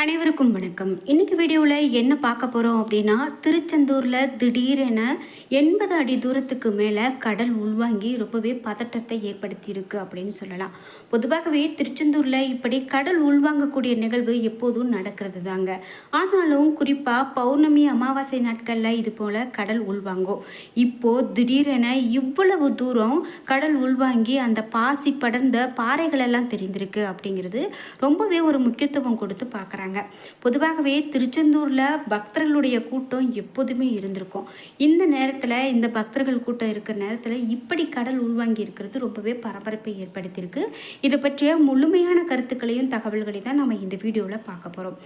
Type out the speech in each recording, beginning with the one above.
அனைவருக்கும் வணக்கம். இன்னைக்கு வீடியோவில் என்ன பார்க்க போகிறோம் அப்படின்னா திருச்செந்தூரில் திடீரென எண்பது அடி தூரத்துக்கு மேலே கடல் உள்வாங்கி ரொம்பவே பதட்டத்தை ஏற்படுத்தியிருக்கு அப்படின்னு சொல்லலாம். பொதுவாகவே திருச்செந்தூரில் இப்படி கடல் உள்வாங்கக்கூடிய நிகழ்வு எப்போதும் நடக்கிறது தாங்க ஆனாலும் குறிப்பாக பௌர்ணமி அமாவாசை நாட்களில் இது போல் கடல் உள்வாங்கும். இப்போது திடீரென இவ்வளவு தூரம் கடல் உள்வாங்கி அந்த பாசி படர்ந்த பாறைகளெல்லாம் தெரிந்திருக்கு அப்படிங்கிறது ரொம்பவே ஒரு முக்கியத்துவம் கொடுத்து பார்க்குறாங்க. பொதுவாகவே திருச்செந்தூரில் பக்தர்களுடைய கூட்டம் எப்போதுமே இருந்திருக்கும். இந்த நேரத்தில் இந்த பக்தர்கள் கூட்டம் இருக்கிற நேரத்தில் இப்படி கடல் உள்வாங்கி இருக்கிறது ரொம்பவே பரபரப்பை ஏற்படுத்தியிருக்கு. இதை பற்றிய முழுமையான கருத்துக்களையும் தகவல்களையும் தான் நம்ம இந்த வீடியோவில் பார்க்க போகிறோம்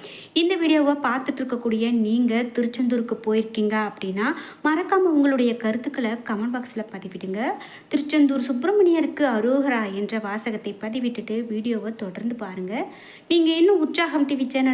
இந்த வீடியோவை பார்த்துட்டு இருக்கக்கூடிய நீங்கள் திருச்செந்தூருக்கு போயிருக்கீங்க அப்படின்னா மறக்காமல் உங்களுடைய கருத்துக்களை கமெண்ட் பாக்ஸில் பதிவிடுங்க. திருச்செந்தூர் சுப்பிரமணியருக்கு அரோகரா என்ற வாசகத்தை பதிவிட்டுட்டு வீடியோவை தொடர்ந்து பாருங்கள் நீங்கள் இன்னும் உற்சாகம் டிவி சேனல்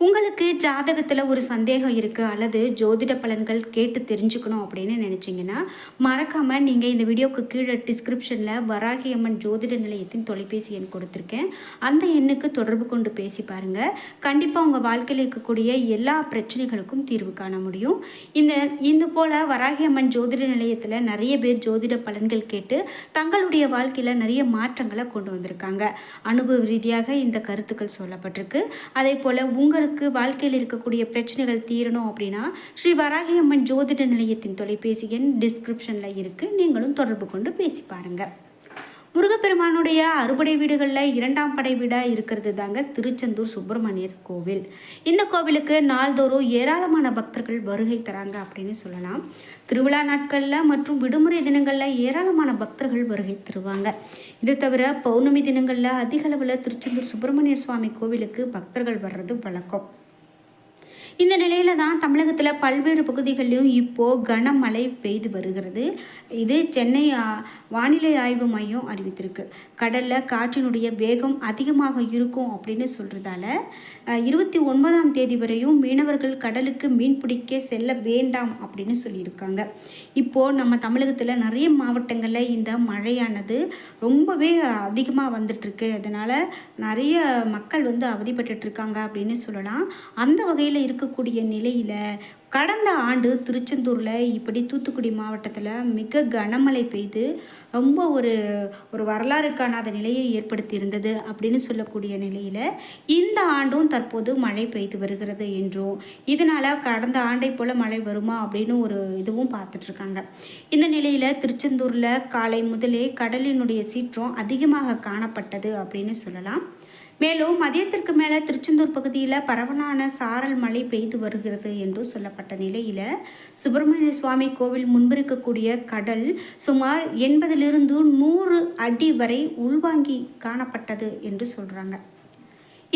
உங்களுக்கு ஜாதகத்தில் ஒரு சந்தேகம் இருக்குது அல்லது ஜோதிட பலன்கள் கேட்டு தெரிஞ்சுக்கணும் அப்படின்னு நினச்சிங்கன்னா மறக்காமல் நீங்கள் இந்த வீடியோக்கு கீழே டிஸ்கிரிப்ஷனில் வராகி அம்மன் ஜோதிட நிலையத்தின் தொலைபேசி எண் கொடுத்துருக்கேன். அந்த எண்ணுக்கு தொடர்பு கொண்டு பேசி பாருங்கள் கண்டிப்பாக உங்கள் வாழ்க்கையில் இருக்கக்கூடிய எல்லா பிரச்சனைகளுக்கும் தீர்வு காண முடியும். இந்த இந்த போல் வராகி அம்மன் ஜோதிட நிலையத்தில் நிறைய பேர் ஜோதிட பலன்கள் கேட்டு தங்களுடைய வாழ்க்கையில் நிறைய மாற்றங்களை கொண்டு வந்திருக்காங்க. அனுபவ ரீதியாக இந்த கருத்துக்கள் சொல்லப்பட்டிருக்கு. அதே போல் உங்களுக்கு வாழ்க்கையில் இருக்கக்கூடிய பிரச்சனைகள் தீரணும் அப்படின்னா ஸ்ரீ வராகி அம்மன் ஜோதிட நிலையத்தின் தொலைபேசி எண் டிஸ்கிரிப்ஷனில் இருக்குது நீங்களும் தொடர்பு கொண்டு பேசி பாருங்கள் முருகப்பெருமானுடைய அறுபடை வீடுகளில் இரண்டாம் படை வீடாக இருக்கிறது தாங்க திருச்செந்தூர் சுப்பிரமணியர் கோவில். இந்த கோவிலுக்கு நாள்தோறும் ஏராளமான பக்தர்கள் வருகை தராங்க அப்படின்னு சொல்லலாம். திருவிழா நாட்களில் மற்றும் விடுமுறை தினங்களில் ஏராளமான பக்தர்கள் வருகை தருவாங்க. இது தவிர பௌர்ணமி தினங்களில் அதிகளவில் திருச்செந்தூர் சுப்பிரமணியர் சுவாமி கோவிலுக்கு பக்தர்கள் வர்றது வழக்கம். இந்த நிலையில தான் தமிழகத்தில் பல்வேறு பகுதிகளிலும் இப்போது கனமழை பெய்து வருகிறது. இது சென்னை வானிலை ஆய்வு மையம் அறிவித்திருக்கு. கடலில் காற்றினுடைய வேகம் அதிகமாக இருக்கும் அப்படின்னு சொல்கிறதால இருபத்தி ஒன்பதாம் தேதி வரையும் மீனவர்கள் கடலுக்கு மீன் பிடிக்க செல்ல வேண்டாம் அப்படின்னு சொல்லியிருக்காங்க. இப்போது நம்ம தமிழகத்தில் நிறைய மாவட்டங்களில் இந்த மழையானது ரொம்பவே அதிகமாக வந்துட்டுருக்கு. அதனால் நிறைய மக்கள் வந்து அவதிப்பட்டுருக்காங்க அப்படின்னு சொல்லலாம். அந்த வகையில் இருக்கக்கூடிய நிலையில் கடந்த ஆண்டு திருச்செந்தூரில் இப்படி தூத்துக்குடி மாவட்டத்தில் மிக கனமழை பெய்து ரொம்ப ஒரு ஒரு வரலாறு காணாத நிலையை ஏற்படுத்தியிருந்தது அப்படின்னு சொல்லக்கூடிய நிலையில் இந்த ஆண்டும் தற்போது மழை பெய்து வருகிறது என்றும் இதனால் கடந்த ஆண்டை போல் மழை வருமா அப்படின்னு ஒரு இதுவும் பார்த்துட்ருக்காங்க இந்த நிலையில் திருச்செந்தூரில் காலை முதலே கடலினுடைய சீற்றம் அதிகமாக காணப்பட்டது அப்படின்னு சொல்லலாம். மேலும் மதியத்திற்கு மேலே திருச்செந்தூர் பகுதியில் பரவலான சாரல் மழை பெய்து வருகிறது என்று சொல்லப்பட்ட நிலையில் சுப்பிரமணிய சுவாமி கோவில் முன்பிருக்கக்கூடிய கடல் சுமார் எண்பதிலிருந்து நூறு அடி வரை உள்வாங்கி காணப்பட்டது என்று சொல்கிறாங்க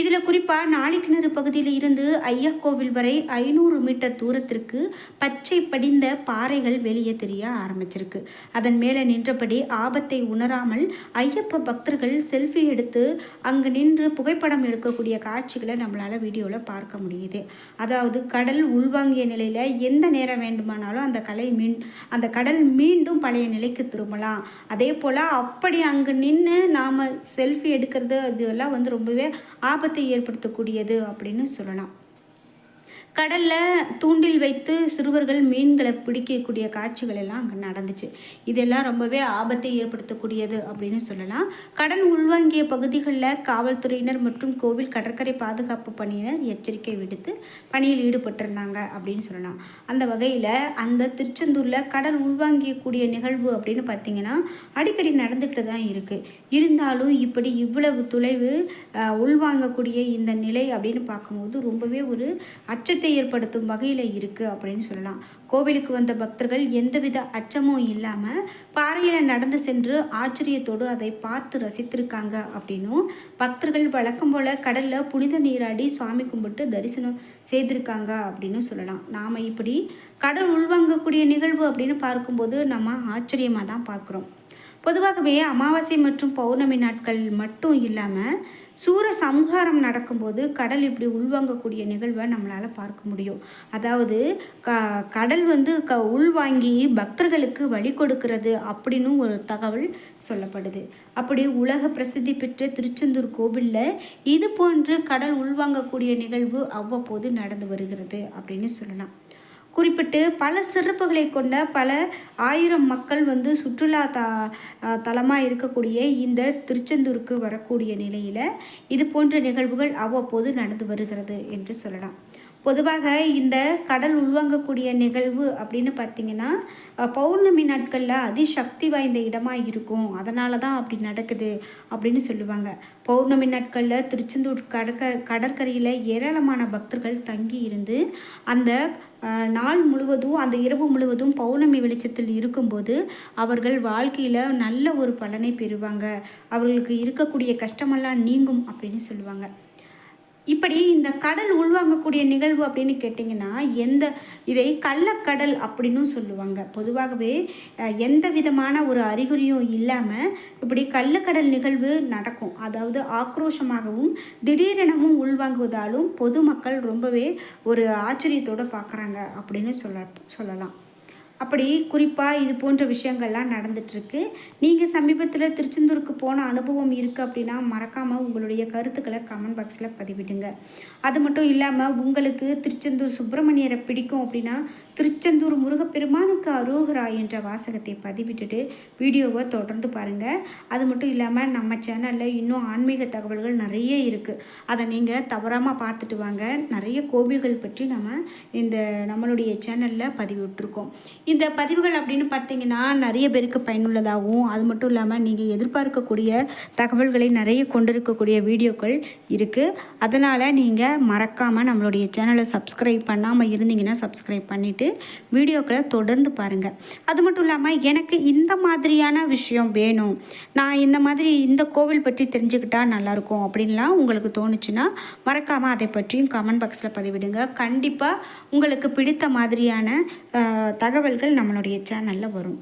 இதில் குறிப்பாக நாளிக்கிணறு பகுதியில் இருந்து ஐயா கோவில் வரை ஐநூறு மீட்டர் தூரத்திற்கு பச்சை படிந்த பாறைகள் வெளியே தெரிய ஆரம்பிச்சிருக்கு. அதன் மேலே நின்றபடி ஆபத்தை உணராமல் ஐயப்ப பக்தர்கள் செல்ஃபி எடுத்து அங்கு நின்று புகைப்படம் எடுக்கக்கூடிய காட்சிகளை நம்மளால் வீடியோவில் பார்க்க முடியுது. அதாவது கடல் உள்வாங்கிய நிலையில் எந்த நேரம் வேண்டுமானாலும் அந்த கலை மீன் அந்த கடல் மீண்டும் பழைய நிலைக்கு திரும்பலாம். அதே போல் அப்படி அங்கே நின்று நாம் செல்ஃபி எடுக்கிறது இதெல்லாம் வந்து ரொம்பவே ஆபத்து ஏற்படுத்தக்கூடியது அப்படின்னு சொல்லலாம். கடலில் தூண்டில் வைத்து சிறுவர்கள் மீன்களை பிடிக்கக்கூடிய காட்சிகள் எல்லாம் அங்கே நடந்துச்சு. இதெல்லாம் ரொம்பவே ஆபத்தை ஏற்படுத்தக்கூடியது அப்படின்னு சொல்லலாம். கடன் உள்வாங்கிய பகுதிகளில் காவல்துறையினர் மற்றும் கோவில் கடற்கரை பாதுகாப்பு பணியினர் எச்சரிக்கை விடுத்து பணியில் ஈடுபட்டிருந்தாங்க அப்படின்னு சொல்லலாம். அந்த வகையில் அந்த திருச்செந்தூரில் கடல் உள்வாங்கியக்கூடிய நிகழ்வு அப்படின்னு பார்த்தீங்கன்னா அடிக்கடி நடந்துக்கிட்டு தான் இருக்குது இருந்தாலும் இப்படி இவ்வளவு தொலைவு உள்வாங்கக்கூடிய இந்த நிலை அப்படின்னு பார்க்கும்போது ரொம்பவே ஒரு அச்சத்தை ஏற்படுத்தும் வகையில் இருக்குது அப்படின்னு சொல்லலாம். கோவிலுக்கு வந்த பக்தர்கள் எந்தவித அச்சமும் இல்லாமல் பாறையில் நடந்து சென்று ஆச்சரியத்தோடு அதை பார்த்து ரசித்திருக்காங்க அப்படின்னும் பக்தர்கள் வழக்கம் போல் கடலில் புனித நீராடி சுவாமி கும்பிட்டு தரிசனம் செய்திருக்காங்க அப்படின்னு சொல்லலாம். நாம் இப்படி கடல் உள்வாங்கக்கூடிய நிகழ்வு அப்படின்னு பார்க்கும்போது நம்ம ஆச்சரியமாக தான் பார்க்குறோம். பொதுவாகவே அமாவாசை மற்றும் பௌர்ணமி நாட்கள் மட்டும் இல்லாமல் சூர சம்ஹாரம் நடக்கும்போது கடல் இப்படி உள்வாங்கக்கூடிய நிகழ்வை நம்மளால் பார்க்க முடியும். அதாவது க கடல் வந்து க உள்வாங்கி பக்தர்களுக்கு வழி கொடுக்கிறது அப்படின்னு ஒரு தகவல் சொல்லப்படுது. அப்படி உலக பிரசித்தி பெற்ற திருச்செந்தூர் கோவிலில் இது போன்று கடல் உள்வாங்கக்கூடிய நிகழ்வு அவ்வப்போது நடந்து வருகிறது அப்படின்னு சொல்லலாம். குறிப்பிட்டு பல சிறப்புகளை கொண்ட பல ஆயிரம் மக்கள் வந்து சுற்றுலா த தலமாக இருக்கக்கூடிய இந்த திருச்செந்தூருக்கு வரக்கூடிய நிலையில் இது போன்ற நிகழ்வுகள் அவ்வப்போது நடந்து வருகிறது என்று சொல்லலாம். பொதுவாக இந்த கடல் உள்வாங்கக்கூடிய நிகழ்வு அப்படின்னு பார்த்தீங்கன்னா பௌர்ணமி நாட்களில் அதிசக்தி வாய்ந்த இடமாக இருக்கும். அதனால தான் அப்படி நடக்குது அப்படின்னு சொல்லுவாங்க. பௌர்ணமி நாட்களில் திருச்செந்தூர் கடற்க கடற்கரையில் ஏராளமான பக்தர்கள் தங்கி இருந்து அந்த நாள் முழுவதும் அந்த இரவு முழுவதும் பௌர்ணமி வெளிச்சத்தில் இருக்கும்போது அவர்கள் வாழ்க்கையில் நல்ல ஒரு பலனை பெறுவாங்க. அவர்களுக்கு இருக்கக்கூடிய கஷ்டமெல்லாம் நீங்கும் அப்படின்னு சொல்லுவாங்க. இப்படி இந்த கடல் உள்வாங்கக்கூடிய நிகழ்வு அப்படின்னு கேட்டிங்கன்னா எந்த இதை கள்ளக்கடல் அப்படின்னு சொல்லுவாங்க. பொதுவாகவே எந்த விதமான ஒரு அறிகுறியும் இல்லாமல் இப்படி கள்ளக்கடல் நிகழ்வு நடக்கும். அதாவது ஆக்ரோஷமாகவும் திடீரெனவும் உள்வாங்குவதாலும் பொதுமக்கள் ரொம்பவே ஒரு ஆச்சரியத்தோடு பார்க்குறாங்க அப்படின்னு சொல்ல சொல்லலாம். அப்படி குறிப்பாக இது போன்ற விஷயங்கள்லாம் நடந்துகிட்ருக்கு நீங்கள் சமீபத்தில் திருச்செந்தூருக்கு போன அனுபவம் இருக்குது அப்படின்னா மறக்காமல் உங்களுடைய கருத்துக்களை கமெண்ட் பாக்ஸில் பதிவிடுங்க. அது மட்டும் இல்லாமல் உங்களுக்கு திருச்செந்தூர் சுப்பிரமணியரை பிடிக்கும் அப்படின்னா திருச்செந்தூர் முருகப்பெருமானுக்கு அரோகரா என்ற வாசகத்தை பதிவிட்டுட்டு வீடியோவை தொடர்ந்து பாருங்கள் அது மட்டும் இல்லாமல் நம்ம சேனலில் இன்னும் ஆன்மீக தகவல்கள் நிறைய இருக்குது அதை நீங்கள் தவறாமல் பார்த்துட்டு வாங்க. நிறைய கோவில்கள் பற்றி நம்ம இந்த நம்மளுடைய சேனலில் பதிவிட்டுருக்கோம். இந்த பதிவுகள் அப்படின்னு பார்த்தீங்கன்னா நிறைய பேருக்கு பயனுள்ளதாகவும் அது மட்டும் இல்லாமல் நீங்கள் எதிர்பார்க்கக்கூடிய தகவல்களை நிறைய கொண்டிருக்கக்கூடிய வீடியோக்கள் இருக்குது அதனால் நீங்கள் மறக்காமல் நம்மளுடைய சேனலை சப்ஸ்கிரைப் பண்ணாமல் இருந்தீங்கன்னா சப்ஸ்கிரைப் பண்ணிவிட்டு வீடியோக்களை தொடர்ந்து பாருங்கள் அது மட்டும் இல்லாமல் எனக்கு இந்த மாதிரியான விஷயம் வேணும். நான் இந்த மாதிரி இந்த கோவில் பற்றி தெரிஞ்சுக்கிட்டால் நல்லாயிருக்கும் அப்படின்லாம் உங்களுக்கு தோணுச்சுன்னா மறக்காமல் அதை பற்றியும் கமெண்ட் பாக்ஸில் பதிவிடுங்க. கண்டிப்பாக உங்களுக்கு பிடித்த மாதிரியான தகவல்கள் நம்மளுடைய சேனலில் வரும்.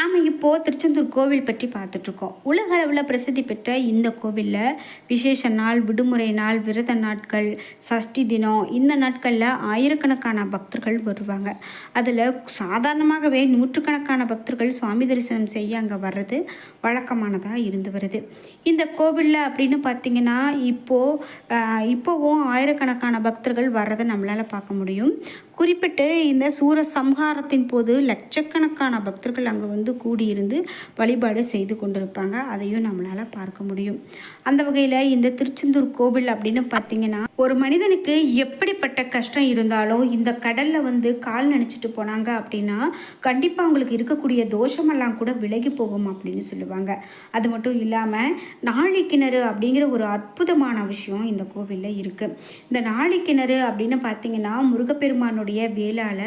நாம் இப்போது திருச்செந்தூர் கோவில் பற்றி பார்த்துட்ருக்கோம். உலக அளவில் பிரசித்தி பெற்ற இந்த கோவிலில் விசேஷ நாள் விடுமுறை நாள் விரத நாட்கள் சஷ்டி தினம் இந்த நாட்களில் ஆயிரக்கணக்கான பக்தர்கள் வருவாங்க. அதில் சாதாரணமாகவே நூற்றுக்கணக்கான பக்தர்கள் சுவாமி தரிசனம் செய்ய அங்கே வர்றது வழக்கமானதாக இருந்து வருது. இந்த கோவிலில் அப்படின்னு பார்த்தீங்கன்னா இப்போது இப்போவும் ஆயிரக்கணக்கான பக்தர்கள் வர்றதை நம்மளால் பார்க்க முடியும். குறிப்பிட்டு இந்த சூர சம்ஹாரத்தின் போது லட்சக்கணக்கான பக்தர்கள் அங்கே வந்து கூடியிருந்து வழிபாடு செய்து கொண்டிருப்பாங்க. அதையும் நம்மளால் பார்க்க முடியும். அந்த வகையில் இந்த திருச்செந்தூர் கோவில் அப்படின்னு பார்த்தீங்கன்னா ஒரு மனிதனுக்கு எப்படிப்பட்ட கஷ்டம் இருந்தாலும் இந்த கடலில் வந்து கால் நினச்சிட்டு போனாங்க அப்படின்னா கண்டிப்பாக அவங்களுக்கு இருக்கக்கூடிய தோஷமெல்லாம் கூட விலகி போகும் அப்படின்னு சொல்லுவாங்க. அது மட்டும் இல்லாமல் நாழி கிணறு அப்படிங்கிற ஒரு அற்புதமான விஷயம் இந்த கோவிலில் இருக்குது இந்த நாழி கிணறு அப்படின்னு பார்த்தீங்கன்னா முருகப்பெருமானுடைய வேளால்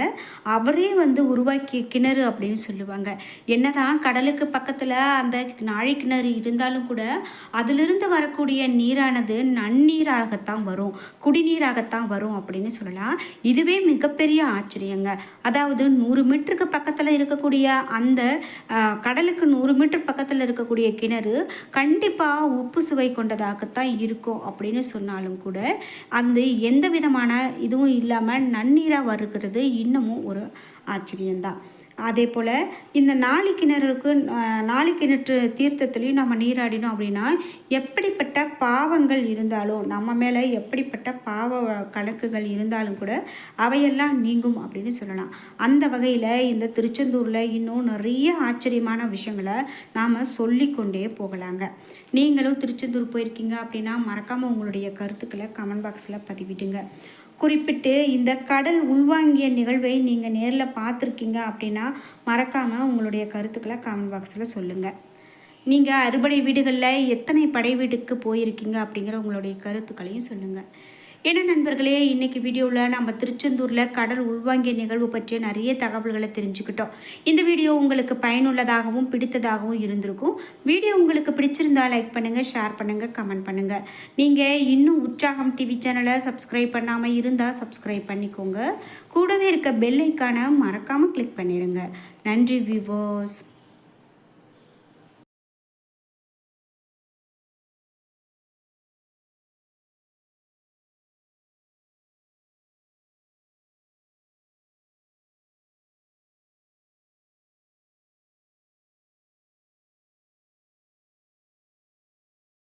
அவரே வந்து உருவாக்கிய கிணறு அப்படின்னு சொல்லுவாங்க. என்னதான் கடலுக்கு பக்கத்தில் அந்த நாழி கிணறு இருந்தாலும் கூட அதிலிருந்து வரக்கூடிய நீரானது நன்னீராகத்தான் வரும் குடிநீராகத்தான் வரும் அப்படின்னு சொல்லலாம். இதுவே மிகப்பெரிய ஆச்சரியங்க. அதாவது நூறு மீட்டருக்கு பக்கத்தில் இருக்கக்கூடிய அந்த கடலுக்கு நூறு மீட்டர் பக்கத்தில் இருக்கக்கூடிய கிணறு கண்டிப்பாக உப்பு சுவை கொண்டதாகத்தான் இருக்கும் அப்படின்னு சொன்னாலும் கூட அந்த எந்த விதமான இதுவும் இல்லாமல் நன்னீராக வருகிறது இன்னமும் ஒரு ஆச்சரியம்தான். அதே போல் இந்த நாளி கிணறுக்கு நாளி கிணற்று தீர்த்தத்துலேயும் நம்ம நீராடினோம் அப்படின்னா எப்படிப்பட்ட பாவங்கள் இருந்தாலும் நம்ம மேலே எப்படிப்பட்ட பாவ கணக்குகள் இருந்தாலும் கூட அவையெல்லாம் நீங்கும் அப்படின்னு சொல்லலாம். அந்த வகையில் இந்த திருச்செந்தூரில் இன்னும் நிறைய ஆச்சரியமான விஷயங்களை நாம் சொல்லிக்கொண்டே போகலாங்க. நீங்களும் திருச்செந்தூர் போயிருக்கீங்க அப்படின்னா மறக்காமல் உங்களுடைய கருத்துக்களை கமெண்ட் பாக்ஸில் பதிவிடுங்க. குறிப்பிட்டு இந்த கடல் உள்வாங்கிய நிகழ்வை நீங்கள் நேரில் பார்த்துருக்கீங்க அப்படின்னா மறக்காமல் உங்களுடைய கருத்துக்களை காமெண்ட் பாக்ஸில் சொல்லுங்கள் நீங்கள் அறுபடை வீடுகளில் எத்தனை படை வீட்டுக்கு போயிருக்கீங்க அப்படிங்கிற உங்களுடைய கருத்துக்களையும் சொல்லுங்கள் என்ன நண்பர்களே இன்றைக்கி வீடியோவில் நம்ம திருச்செந்தூரில் கடல் உள்வாங்கிய நிகழ்வு பற்றிய நிறைய தகவல்களை தெரிஞ்சுக்கிட்டோம். இந்த வீடியோ உங்களுக்கு பயனுள்ளதாகவும் பிடித்ததாகவும் இருந்திருக்கும். வீடியோ உங்களுக்கு பிடிச்சிருந்தா லைக் பண்ணுங்கள் ஷேர் பண்ணுங்கள் கமெண்ட் பண்ணுங்கள் நீங்கள் இன்னும் உற்சாகம் டிவி சேனலை சப்ஸ்கிரைப் பண்ணாமல் இருந்தால் சப்ஸ்கிரைப் பண்ணிக்கோங்க. கூடவே இருக்க பெல் ஐக்கானை மறக்காமல் கிளிக் பண்ணிடுங்க நன்றி விவோஸ்